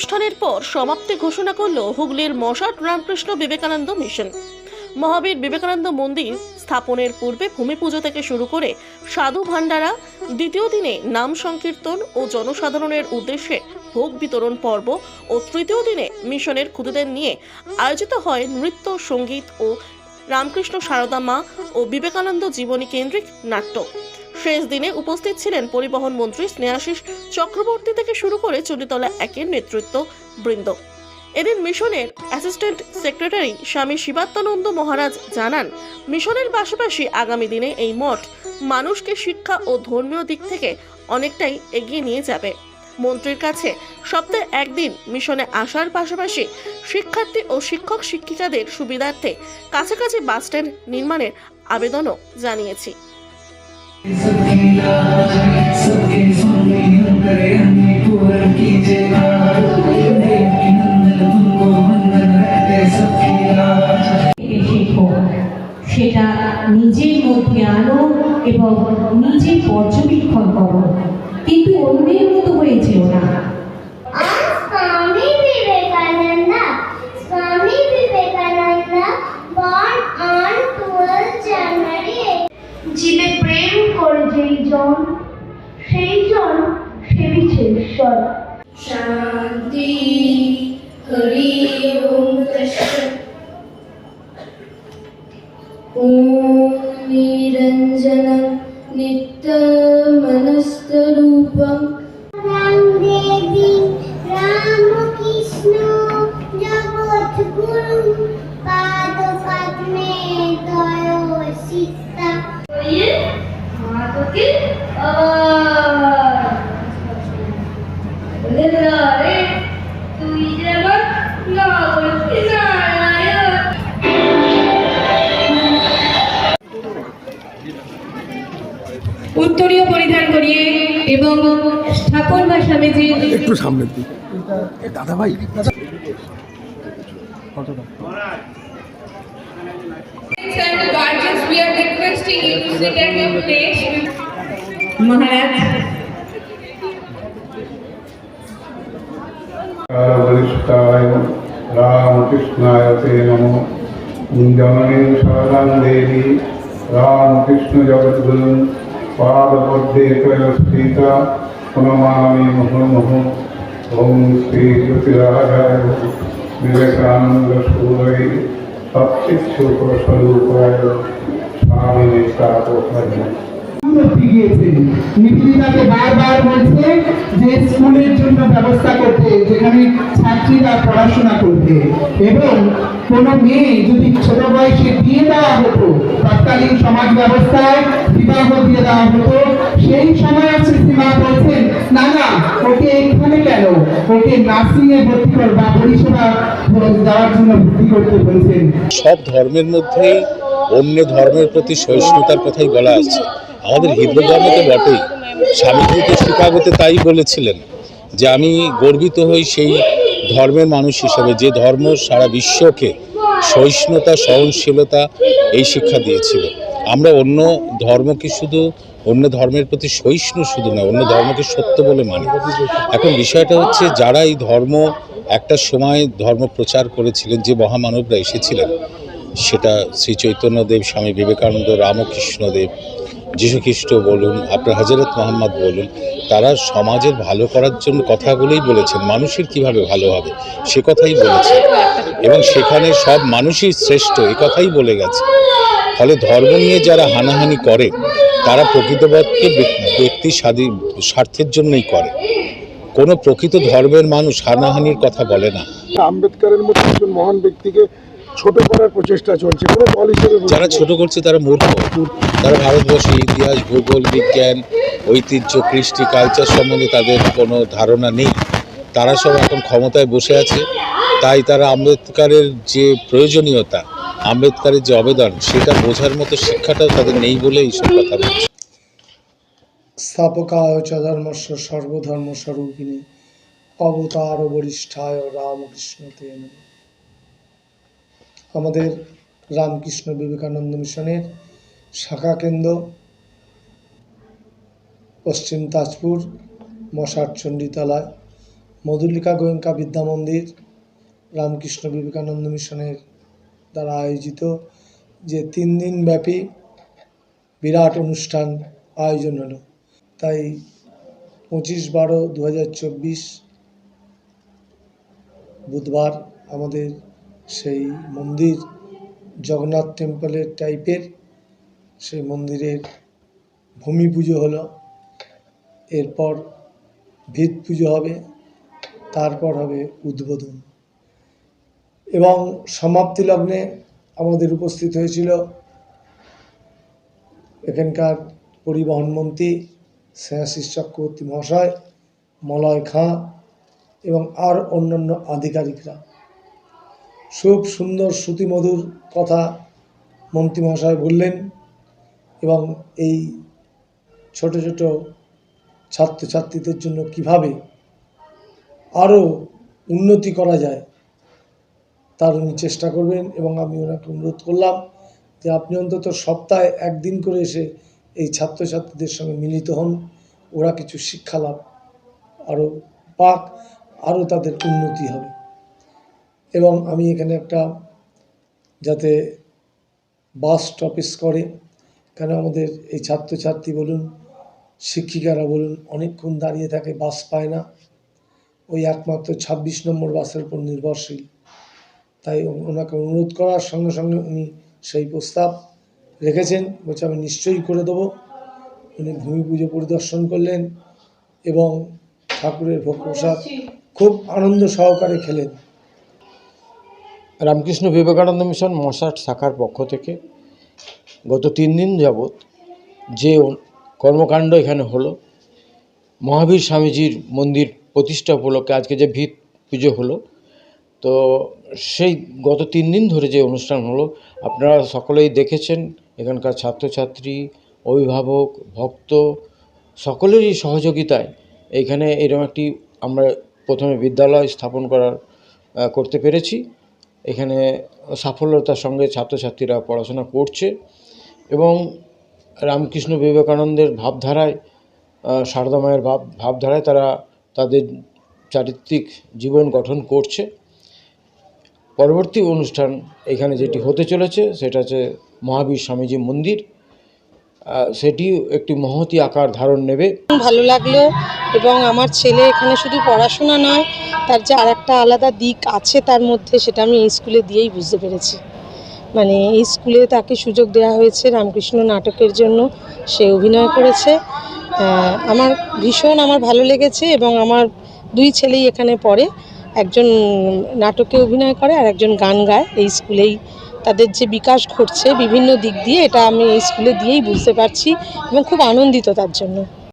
অনুষ্ঠানের পর সমাপ্তি ঘোষণা করল হুগলির মশাট রামকৃষ্ণ বিবেকানন্দ মিশন। মহাবীর বিবেকানন্দ মন্দির স্থাপনের পূর্বে ভূমি পুজো থেকে শুরু করে সাধু ভান্ডারা দ্বিতীয় দিনে নাম সংকীর্তন ও জনসাধারণের উদ্দেশ্যে ভোগ বিতরণ পর্ব ও তৃতীয় দিনে মিশনের খুদেদের নিয়ে আয়োজিত হয় নৃত্য, সংগীত ও রামকৃষ্ণ সারদা মা ও বিবেকানন্দ জীবনী কেন্দ্রিক নাট্য। শেষ দিনে উপস্থিত ছিলেন পরিবহন মন্ত্রী স্নেহাশিস চক্রবর্তী থেকে শুরু করে চলিতলা একের নেতৃত্ব বৃন্দ। এদিন মিশনের অ্যাসিস্ট্যান্ট সেক্রেটারি স্বামী শিবাত্মানন্দ মহারাজ জানান, মিশনের পাশাপাশি আগামী দিনে এই মঠ মানুষকে শিক্ষা ও ধর্মীয় দিক থেকে অনেকটাই এগিয়ে নিয়ে যাবে। মন্ত্রীর কাছে সপ্তাহে একদিন মিশনে আসার পাশাপাশি শিক্ষার্থী ও শিক্ষক শিক্ষিকাদের সুবিধার্থে কাছাকাছি বাসস্ট্যান্ড নির্মাণের আবেদনও জানিয়েছি। सबके स्वामी करे हमें पूर्ण कीजिएगा देवकी नंदन तुमको वंदन रहते सबकी राज থেকে শেখো সেটা নিজের মধ্যে আনো এবং নিজে পর্যবেক্ষণ করো কিন্তু অন্যের মতো হয়ে যেও না Swami জন সেই জন সেবিছে ঈশ্বর শান্তি হরি ওম ওম নিরঞ্জন নিত্য মনস্তরূপম রে তুই যেমন উত্তরীয় পরিধান করিয়ে এবং ঠাকুর বা স্বামীজি একটু এ দাদা ভাই। And वरिष्ठाय रामकृष्णाय ते नमो। जननीं शरणं देवी रामकृष्णजगद्गुरुं पादपद्मे त्वयस्थिता प्रणमामि मुहुर्मुहुः। ॐ श्रीज्योतिराजाय विवेकानन्दसूरये सच्चित्सुखस्वरूपाय स्वामिने तापोपरि তৎকালীন সমাজ ব্যবস্থায় বিবাহ দিয়ে দেওয়া হতো, সেই সময় শ্রীমা বলছেন, না না, ওকে এখানে কেন? ওকে নার্সিং এ ভর্তি কর, বা পরিষেবা দেওয়ার জন্য ভর্তি করতে বলছেন। সব ধর্মের মধ্যেই অন্য ধর্মের প্রতি সহিষ্ণুতার কথাই বলা আছে। আমাদের হিন্দু ধর্মে তো বটেই স্বামীজি তো শিকাগোতে তাই বলেছিলেন যে আমি গর্বিত হই সেই ধর্মের মানুষ হিসেবে, যে ধর্ম সারা বিশ্বকে সহিষ্ণুতা, সহনশীলতা এই শিক্ষা দিয়েছিল। আমরা অন্য ধর্মকে শুধু, অন্য ধর্মের প্রতি সহিষ্ণু শুধু না, অন্য ধর্মকে সত্য বলে মানি। এখন বিষয়টা হচ্ছে যারা এই ধর্ম একটা সময় ধর্ম প্রচার করেছিলেন, যে মহামানবরা এসেছিলেন, সেটা শ্রী চৈতন্যদেব, স্বামী বিবেকানন্দ, রামকৃষ্ণদেব যীশুখ্রিস্ট বলুন, আপনার হজরত মোহাম্মদ বলুন, তারা সমাজের ভালো করার জন্য কথাগুলোই বলেছেন, মানুষের কীভাবে ভালো হবে সে কথাই বলেছে এবং সেখানে সব মানুষই শ্রেষ্ঠ, এ কথাই বলে গেছে। ফলে ধর্ম নিয়ে যারা হানাহানি করে, তারা প্রকৃতপক্ষে ব্যক- ব্যক্তি স্বাধীন স্বার্থের জন্যই করে। কোনো প্রকৃত ধর্মের মানুষ হানাহানির কথা বলে না। আম্বেদকারের মতো একজন মহান ব্যক্তিকে ছোট করার প্রচেষ্টা চলছে কোনো দল হিসেবে যারা ছোট করছে তারা মূর্খ। তারা ভারতবর্ষের ইতিহাস ভূগোল বিজ্ঞান ঐতিহ্য কৃষ্টি কালচার সম্বন্ধে তাদের কোনো ধারণা নেই। তারা সব এখন ক্ষমতায় বসে আছে। তাই তারা আম্বেদকারের যে প্রয়োজনীয়তা আম্বেদকারের যে অবদান সেটা বোঝার মতো শিক্ষাটাও তাদের নেই বলে এইসব কথা বলছে। স্থাপকায় চ ধর্মস্ব সর্বধর্ম স্বরূপিণী অবতার বরিষ্ঠায় রামকৃষ্ণ তে নমঃ। আমাদের রামকৃষ্ণ বিবেকানন্দ মিশনের শাখা কেন্দ্র, পশ্চিম তাজপুর মশার চণ্ডীতলায়, মধুলিকা গোয়েঙ্কা বিদ্যা মন্দির, রামকৃষ্ণ বিবেকানন্দ মিশনের দ্বারা আয়োজিত যে তিন দিন ব্যাপী বিরাট অনুষ্ঠান আয়োজন হলো। তাই পঁচিশ বারো দু বুধবার আমাদের সেই মন্দির জগন্নাথ টেম্পলের টাইপের সেই মন্দিরের ভূমি পুজো হলো। এরপর ভিত পুজো হবে, তারপর হবে উদ্বোধন। এবং সমাপ্তি লগ্নে আমাদের উপস্থিত হয়েছিল এখানকার পরিবহন মন্ত্রী স্নেহাশিস চক্রবর্তী মহাশয়, মলয় খাঁ এবং আর অন্যান্য আধিকারিকরা। খুব সুন্দর শ্রুতিমধুর কথা মন্ত্রী মহাশয় বললেন এবং এই ছোট ছোট ছাত্রছাত্রীদের জন্য কীভাবে আরও উন্নতি করা যায়, তার উনি চেষ্টা করবেন এবং আমি ওনাকে অনুরোধ করলাম যে আপনি অন্তত সপ্তাহে একদিন করে এসে এই ছাত্রছাত্রীদের সঙ্গে মিলিত হন, ওরা কিছু শিক্ষা লাভ আরও পাক, আরও তাদের উন্নতি হবে। এবং আমি এখানে একটা যাতে বাস স্টপেজ করে কেন আমাদের এই ছাত্রছাত্রী বলুন শিক্ষিকারা বলুন অনেকক্ষণ দাঁড়িয়ে থাকে বাস পায় না। ওই একমাত্র ছাব্বিশ নম্বর বাসের উপর নির্ভরশীল। তাই ওনাকে অনুরোধ করার সঙ্গে সঙ্গে উনি সেই প্রস্তাব রেখেছেন বলছে আমি নিশ্চয়ই করে দেবো। উনি ভূমি পুজো পরিদর্শন করলেন এবং ঠাকুরের ভোগ প্রসাদ খুব আনন্দ সহকারে খেলেন। রামকৃষ্ণ বিবেকানন্দ মিশন মশাট শাখার পক্ষ থেকে গত তিন দিন যাবৎ যে কর্মকাণ্ড এখানে হলো, মহাবীর স্বামীজির মন্দির প্রতিষ্ঠা উপলক্ষে আজকে যে ভিত পুজো হলো, তো সেই গত তিন দিন ধরে যে অনুষ্ঠান হলো, আপনারা সকলেই দেখেছেন, এখানকার ছাত্রছাত্রী, অভিভাবক, ভক্ত, সকলেরই সহযোগিতায় এইখানে এরকম একটি আমরা প্রথমে বিদ্যালয় স্থাপন করার করতে পেরেছি। এখানে সাফল্যতার সঙ্গে ছাত্রছাত্রীরা পড়াশোনা করছে এবং রামকৃষ্ণ বিবেকানন্দের ভাবধারায় সারদা মায়ের ভাব, ভাবধারায় তারা তাদের চারিত্রিক জীবন গঠন করছে। পরবর্তী অনুষ্ঠান এখানে যেটি হতে চলেছে সেটা হচ্ছে মহাবীর স্বামীজি মন্দির। সেটিও একটি মহতি আকার ধারণ নেবে। ভালো লাগল এবং আমার ছেলে এখানে শুধু পড়াশোনা নয়, তার যে আর একটা আলাদা দিক আছে তার মধ্যে সেটা আমি স্কুলে দিয়েই বুঝতে পেরেছি। মানে এই স্কুলে তাকে সুযোগ দেওয়া হয়েছে রামকৃষ্ণ নাটকের জন্য, সে অভিনয় করেছে। আমার ভীষণ আমার ভালো লেগেছে এবং আমার দুই ছেলেই এখানে পড়ে। একজন নাটকে অভিনয় করে আর একজন গান গায় এই স্কুলেই তাদের যে বিকাশ ঘটছে বিভিন্ন দিক দিয়ে, এটা আমি এই স্কুলে দিয়েই বুঝতে পারছি এবং খুব আনন্দিত তার জন্য।